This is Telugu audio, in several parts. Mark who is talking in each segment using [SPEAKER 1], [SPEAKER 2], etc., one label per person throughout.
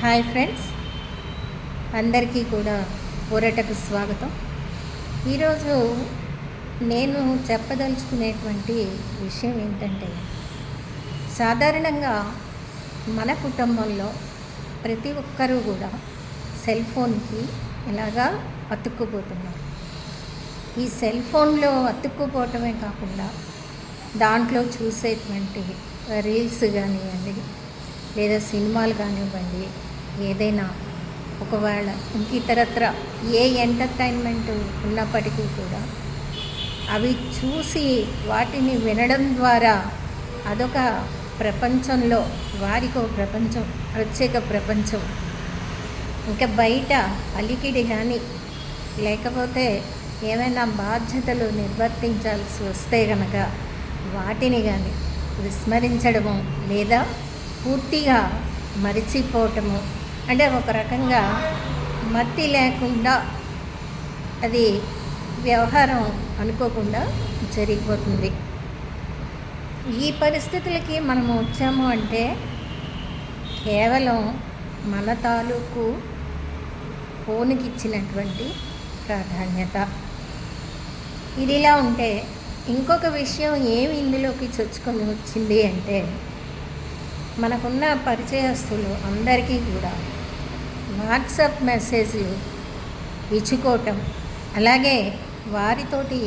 [SPEAKER 1] Hi friends. అందరికీ కూడా ఊరటకు స్వాగతం. ఈరోజు నేను చెప్పదలుచుకునేటువంటి విషయం ఏంటంటే సాధారణంగా మన కుటుంబంలో ప్రతి ఒక్కరూ కూడా సెల్ ఫోన్కి ఎలాగా అతుక్కుపోతున్నారు. ఈ సెల్ ఫోన్లో అతుక్కుపోవటమే కాకుండా దాంట్లో చూసేటువంటి రీల్స్ కానివ్వండి లేదా సినిమాలు కానివ్వండి ఏదైనా ఒకవేళ ఇంక ఇతరత్ర ఏ ఎంటర్టైన్మెంట్ ఉన్నప్పటికీ కూడా అవి చూసి వాటిని వినడం ద్వారా అదొక ప్రపంచంలో వారికి ఒక ప్రపంచం ప్రత్యేక ప్రపంచం. ఇంకా బయట అలికిడి కానీ లేకపోతే ఏమైనా బాధ్యతలు నిర్వర్తించాల్సి వస్తే కనుక వాటిని కానీ విస్మరించడము లేదా పూర్తిగా మరిచిపోవటము. అంటే ఒక రకంగా మత్తి లేకుండా అది వ్యవహారం అనుకోకుండా జరిగిపోతుంది. ఈ పరిస్థితులకి మనము వచ్చాము అంటే కేవలం మన తాలూకు ఫోన్కి ఇచ్చినటువంటి ప్రాధాన్యత. ఇది ఇలా ఉంటే ఇంకొక విషయం ఏమి ఇందులోకి చొచ్చుకొని వచ్చింది అంటే మనకున్న పరిచయస్తులు అందరికీ కూడా వాట్సాప్ మెసేజ్లు ఇచ్చుకోవటం అలాగే వారితోటి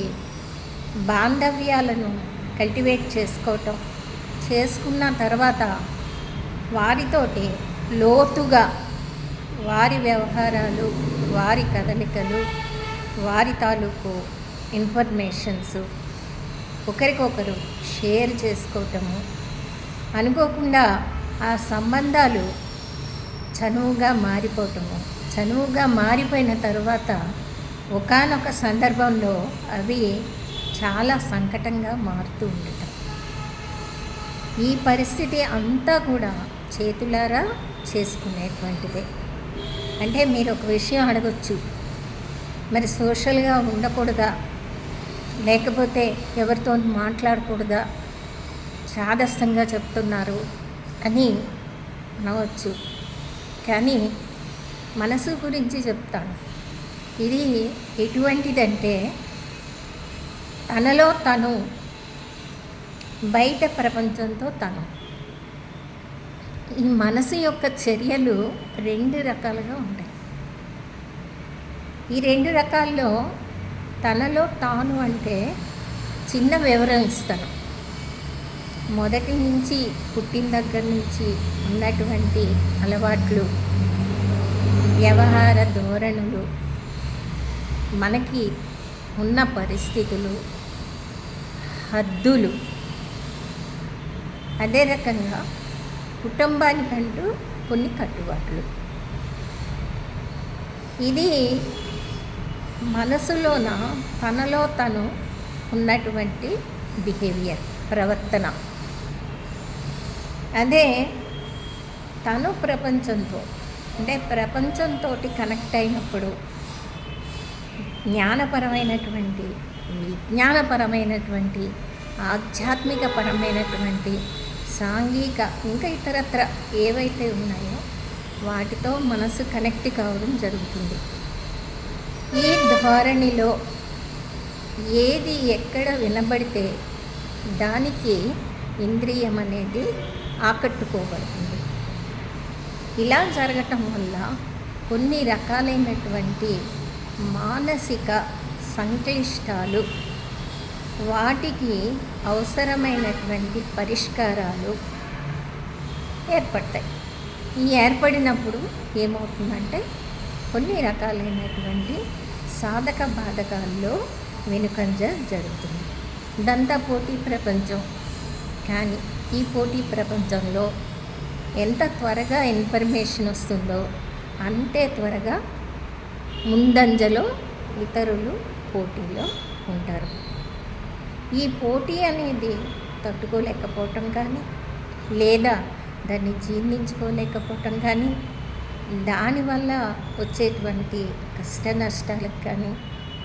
[SPEAKER 1] బాంధవ్యాలను కల్టివేట్ చేసుకోవటం చేసుకున్న తర్వాత వారితోటి లోతుగా వారి వ్యవహారాలు వారి కదలికలు వారి తాలూకు ఇన్ఫర్మేషన్స్ ఒకరికొకరు షేర్ చేసుకోవటము అనుకోకుండా ఆ సంబంధాలు చనువుగా మారిపోవటము చనువుగా మారిపోయిన తర్వాత ఒకానొక సందర్భంలో అవి చాలా సంకటంగా మారుతూ ఉండటం. ఈ పరిస్థితి అంతా కూడా చేతులారా చేసుకునేటువంటిదే. అంటే మీరు ఒక విషయం అడగచ్చు. మరి సోషల్గా ఉండకూడదా? లేకపోతే ఎవరితో మాట్లాడకూడదా? చాదస్తంగా చెప్తున్నారు అని అనవచ్చు. కానీ మనసు గురించి చెప్తాను. ఇది ఎటువంటిదంటే తనలో తను బయట ప్రపంచంతో తను. ఈ మనసు యొక్క చర్యలు రెండు రకాలుగా ఉంటాయి. ఈ రెండు రకాల్లో తనలో తాను అంటే చిన్న వివరం ఇస్తాను. మొదటి నుంచి పుట్టిన దగ్గర నుంచి ఉన్నటువంటి అలవాట్లు వ్యవహార ధోరణులు మనకి ఉన్న పరిస్థితులు హద్దులు. అదే రకంగా కుటుంబానికంటూ కొన్ని కట్టుబాట్లు. ఇది మనసులోన తనలో తను ఉన్నటువంటి బిహేవియర్ ప్రవర్తన. అదే తను ప్రపంచంతో అంటే ప్రపంచంతో కనెక్ట్ అయినప్పుడు జ్ఞానపరమైనటువంటి విజ్ఞానపరమైనటువంటి ఆధ్యాత్మికపరమైనటువంటి సాంఘిక ఇంకా ఇతరత్ర ఏవైతే ఉన్నాయో వాటితో మనసు కనెక్ట్ కావడం జరుగుతుంది. ఈ ధోరణిలో ఏది ఎక్కడ వినబడితే దానికి ఇంద్రియం అనేది ఆకట్టుకోబడుతుంది. ఇలా జరగటం వల్ల కొన్ని రకాలైనటువంటి మానసిక సంక్లిష్టాలు వాటికి అవసరమైనటువంటి పరిష్కారాలు ఏర్పడతాయి. ఈ ఏర్పడినప్పుడు ఏమవుతుందంటే కొన్ని రకాలైనటువంటి సాధక బాధకాల్లో వెనుకంజ జరుగుతుంది. దంత పోటీ ప్రపంచం కానీ ఈ పోటీ ప్రపంచంలో ఎంత త్వరగా ఇన్ఫర్మేషన్ వస్తుందో అంతే త్వరగా ముందంజలో ఇతరులు పోటీలో ఉంటారు. ఈ పోటీ అనేది తట్టుకోలేకపోవటం కానీ లేదా దాన్ని జీర్ణించుకోలేకపోవటం కానీ దానివల్ల వచ్చేటువంటి కష్ట నష్టాలకు కానీ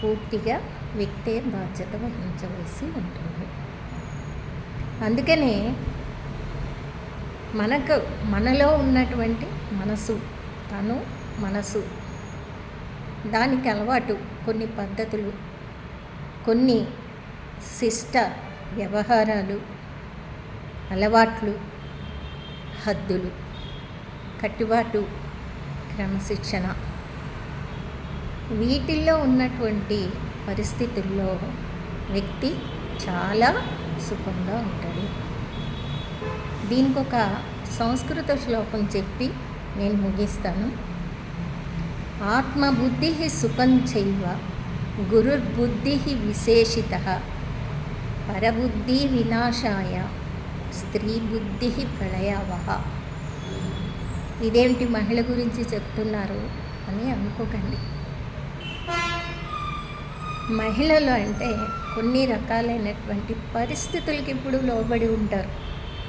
[SPEAKER 1] పూర్తిగా వ్యక్తే బాధ్యత వహించవలసి ఉంటుంది. అందుకనే మనకు మనలో ఉన్నటువంటి మనసు తను మనసు. దానికి అలవాటు కొన్ని పద్ధతులు కొన్ని శిష్ట వ్యవహారాలు అలవాట్లు హద్దులు. కట్టుబాటు క్రమశిక్షణ. వీటిల్లో ఉన్నటువంటి పరిస్థితుల్లో వ్యక్తి చాలా సుఖంగా ఉంటాడు దీనికి ఒక సంస్కృత శ్లోకం చెప్పి నేను ముగిస్తాను. ఆత్మబుద్ధి సుఖం చైవ గురుర్బుద్ధి విశేషిత పరబుద్ధి వినాశాయ స్త్రీ బుద్ధి ప్రళయావహ ఇదేంటి మహిళ గురించి చెప్తున్నారు అని అనుకోకండి. మహిళలు అంటే కొన్ని రకాలైనటువంటి పరిస్థితులకి ఇప్పుడు లోబడి ఉంటారు.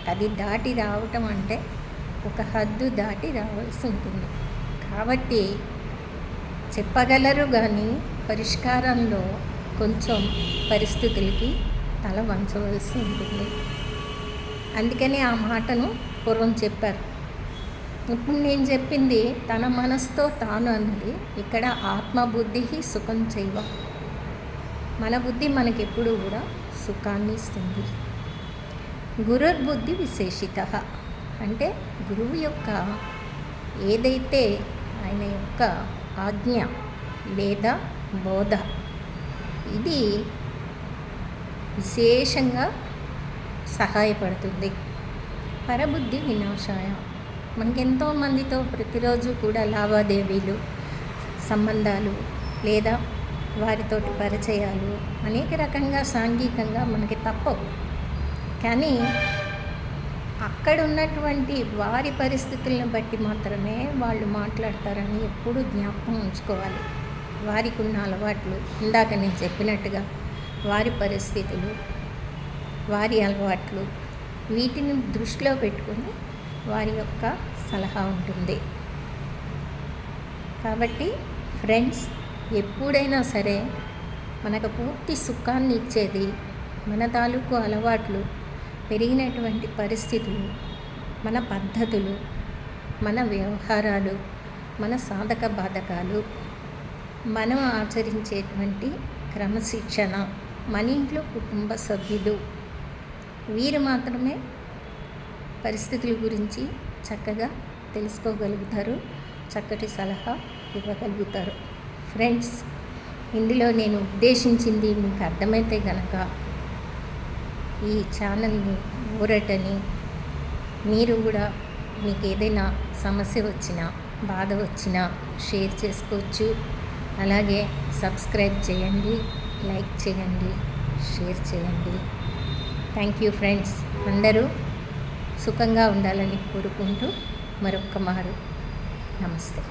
[SPEAKER 1] అది దాటి రావటం అంటే ఒక హద్దు దాటి రావాల్సి ఉంటుంది. కాబట్టి చెప్పగలరు కానీ పరిష్కారంలో కొంచెం పరిస్థితులకి తల వంచవలసి ఉంటుంది. అందుకని ఆ మాటను పూర్వం చెప్పారు. ఇప్పుడు నేను చెప్పింది తన మనసుతో తాను అన్నది ఇక్కడ ఆత్మబుద్ధి సుఖం చేయవ మన బుద్ధి మనకెప్పుడు కూడా సుఖాన్ని ఇస్తుంది. గురుర్బుద్ధి విశేషిత. అంటే గురువు యొక్క ఏదైతే ఆయన యొక్క ఆజ్ఞ లేదా బోధ ఇది విశేషంగా సహాయపడుతుంది. పరబుద్ధి వినాశాయ. మనకెంతో మందితో ప్రతిరోజు కూడా లావాదేవీలు సంబంధాలు లేదా వారితోటి పరిచయాలు అనేక రకంగా సాంఘికంగా మనకి తప్పవు. కానీ అక్కడ ఉన్నటువంటి వారి పరిస్థితులను బట్టి మాత్రమే వాళ్ళు మాట్లాడతారని ఎప్పుడూ జ్ఞాపకం ఉంచుకోవాలి. వారికి ఉన్న అలవాట్లు ఇందాక నేను చెప్పినట్టుగా వారి పరిస్థితులు వారి అలవాట్లు వీటిని దృష్టిలో పెట్టుకొని వారి యొక్క సలహా ఉంటుంది. కాబట్టి ఫ్రెండ్స్ ఎప్పుడైనా సరే మనకు పూర్తి సుఖాన్ని ఇచ్చేది మన తాలూకు అలవాట్లు పెరిగినటువంటి పరిస్థితులు మన పద్ధతులు మన వ్యవహారాలు మన సాధక బాధకాలు మనం ఆచరించేటువంటి క్రమశిక్షణ మన ఇంట్లో కుటుంబ సభ్యులు. వీరు మాత్రమే పరిస్థితుల గురించి చక్కగా తెలుసుకోగలుగుతారు చక్కటి సలహా ఇవ్వగలుగుతారు. ఫ్రెండ్స్ ఇందులో నేను ఉద్దేశించింది మీకు అర్థమైతే గనక ఈ ఛానల్ని ఊరటని మీరు కూడా మీకు ఏదైనా సమస్య వచ్చినా బాధ వచ్చినా షేర్ చేసుకోవచ్చు. అలాగే సబ్స్క్రైబ్ చేయండి లైక్ చేయండి షేర్ చేయండి. Thank you friends. అందరూ సుఖంగా ఉండాలని కోరుకుంటూ మరొక్క మారు నమస్తే.